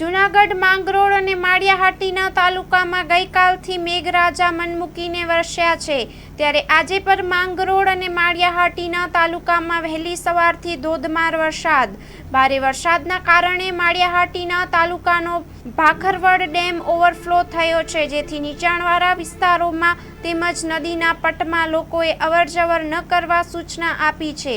જૂનાગઢ માંગરોળ અને માળિયાહાટીના તાલુકામાં ગઈકાલથી મેઘરાજા મનમૂકીને વરસ્યા છે. ત્યારે આજે પણ માંગરોળ અને માળિયાહાટીના તાલુકામાં વહેલી સવારથી ધોધમાર વરસાદ. ભારે વરસાદના કારણે માળિયાહાટીના તાલુકાનો ભાખરવડ ડેમ ઓવરફ્લો થયો છે. જેથી નીચાણવાળા વિસ્તારોમાં તેમજ નદીના પટમાં લોકોએ અવરજવર ન કરવા સૂચના આપી છે.